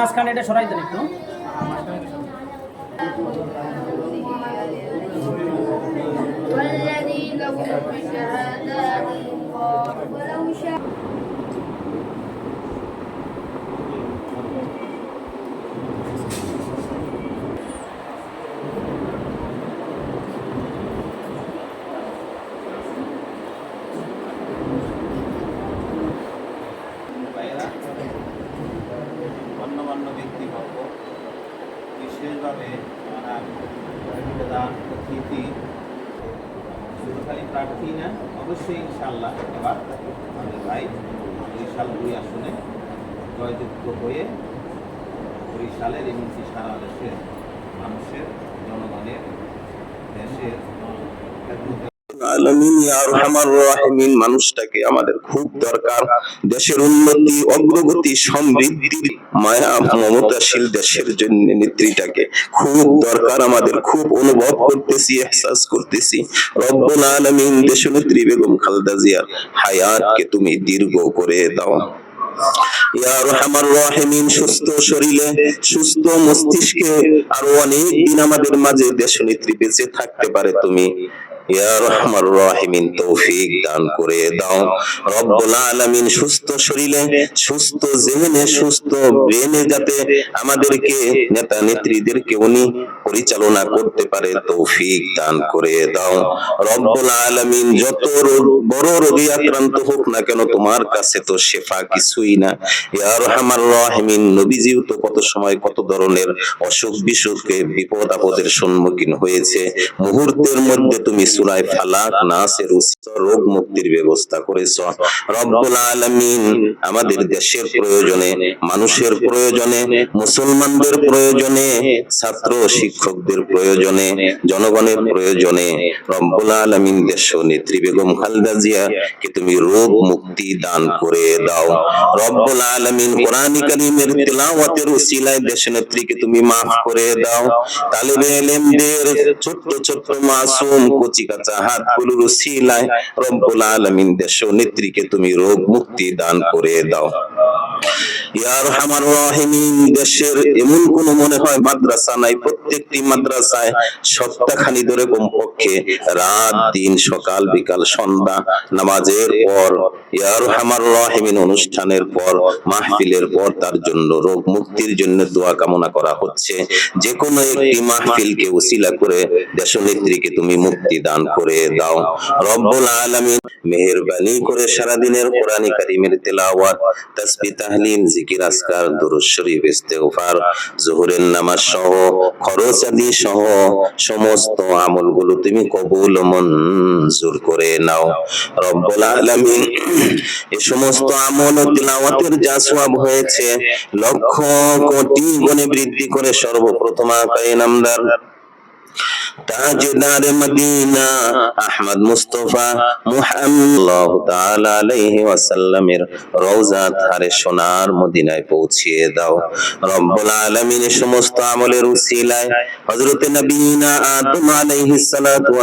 মাঝখানে এটা সরাই দেন একটু والذين هم بشهادات الله ولو شاء খালি প্রার্থী না, অবশ্যই ইনশাল্লাহ এবার আমাদের ভাই বরিশাল দুই আসনে জয়যুক্ত হয়ে বরিশালের এমনকি সারা দেশের মানুষের, জনগণের, দেশের মানুষটাকে আমাদের খুব দরকার দেশের উন্নতি, অগ্রগতি, সমৃদ্ধির মায়া, মমতাশীল দেশের জন্য নেত্রীটাকে খুব দরকার আমাদের, খুব অনুভব করতেছি, এহসাস করতেছি। রব্বুল আলামিন, দেশনেত্রী বেগম জিয়ার হায়াতকে তুমি দীর্ঘ করে দাও। সুস্থ শরীরে, সুস্থ মস্তিষ্কে আরও অনেক দিন আমাদের মাঝে দেশনেত্রী বেঁচে থাকতে পারে তুমি। পরিচালনা করতে পারে, তৌফিক দান করে দাও। রব্বুল যত বড় রোগে আক্রান্ত হোক না কেন, তোমার কাছে তো শেফা কিছুই না। ইয়া রহমান রহিমিন, নবীজিও তো কত সময় কত ধরনের অসুখ বিসুখে বিপদ আপদের সম্মুখীন হয়েছে। মুহূর্তের মধ্যে তুমি সূরায়ে ফালাক নাসের রোগ মুক্তির ব্যবস্থা করেছ রব্বুল আলামিন আমাদের দেশের প্রয়োজনে, মানুষের প্রয়োজনে, মুসলমানদের প্রয়োজনে, ছাত্র শিক্ষকদের প্রয়োজনে, জনগণের প্রয়োজনে, রব্বুল আলামিন দেশ নেত্রী বেগম খালেদা জিয়া কে তুমি রোগ মুক্তি দান করে দাও। রব্বুল আলামিন কোরআন কারীমের তেলাওয়াতের উসিলায় দেশ নেত্রীকে তুমি মাফ করে দাও। তালিবে ইলমদের ছোট্ট ছোট্ট মাসুম কচি কাঁচা হাতগুলোর উসিলায় রব্বুল আলমিন দেশ নেত্রীকে তুমি রোগ মুক্তি দান করে দাও। দেশের এমন কোন মনে হয় মাদ্রাসা নাই, প্রত্যেকটি মাদ্রাসায় সপ্তাহখানি ধরে কমপক্ষে রাত, দিন, সকাল, বিকাল, সন্ধ্যা, নামাজের পর ইয়া রহমান রহিমিন অনুষ্ঠানের পর, মাহফিলের পর তার জন্য রোগ মুক্তির জন্য দোয়া কামনা করা হচ্ছে। যে কোনো একটি মাহফিলকে উসিলা করে দেশনেত্রীকে তুমি মুক্তি দান করে দাও। রব্বুল আলামিন মেহেরবানি করে সারাদিনের কোরআন কারিমের তেলাওয়াত, তাসবিহ তাহলিল, জিকির আসকার দুরূদ শরীফ, ইস্তেগফার, জোহরের নামাজ সহ, খরচ আদি সহ সমস্ত আমলগুলো তুমি কবুল মঞ্জুর করে নাও। রব্বুল আলামিন এই সমস্ত আমল ও তিলাওয়াতের যা সওয়াব হয়েছে, লক্ষ কোটি গুণে বৃদ্ধি করে সর্বপ্রথম আকায়ে নামদার তাজদার মদিনা, আহমদ মুস্তফা তাআলা আলাইহি ওয়াসাল্লামের রওজা ধারে সোনার মদিনায় পৌঁছিয়ে দাও। রব্বুল সমস্ত আমলের উসিলায় নবীনা আদম সালাতু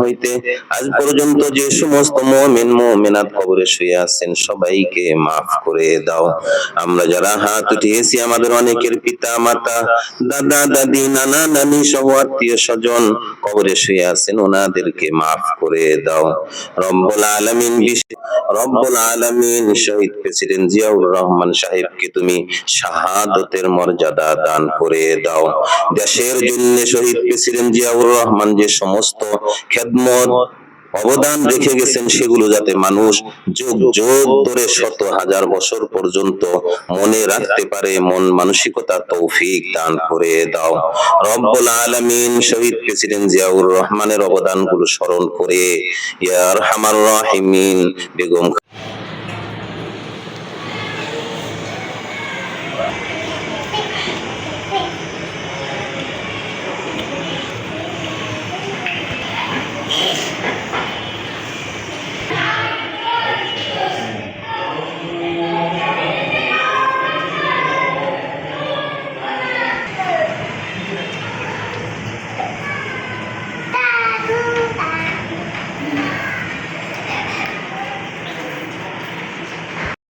হইতে আজ পর্যন্ত যে সমস্ত মুমিন, মুমিনাত কবরে শুয়ে আছেন, সবাইকে maaf করে দাও। আমরা যারা হাত উঠিয়েছি আমাদের অনেকের পিতা মাতা দাদা দাদি নানা নানি সহ আত্মীয় স্বজন কবরে শুয়ে আছেন, ওনাদেরকে মাফ করে দাও। রব্বুল আলামিন রব্বুল আলামিন শহীদ প্রেসিডেন্ট জিয়াউর রহমান সাহেবকে তুমি শাহাদতের মর্যাদা দান করে দাও। দেশের জন্য শহীদ প্রেসিডেন্ট জিয়াউর রহমান যে সমস্ত খেদমত অবদান রেখে গেছেন সেগুলো যাতে মানুষ যুগ যুগ ধরে শত হাজার বছর পর্যন্ত মনে রাখতে পারে, মন মানসিকতা তৌফিক দান করে দাও। রব্বুল আলামিন শহীদ প্রেসিডেন্ট জিয়াউর রহমানের অবদানগুলো স্মরণ করে ইয়ার আরহামার রাহিমিন, বেগম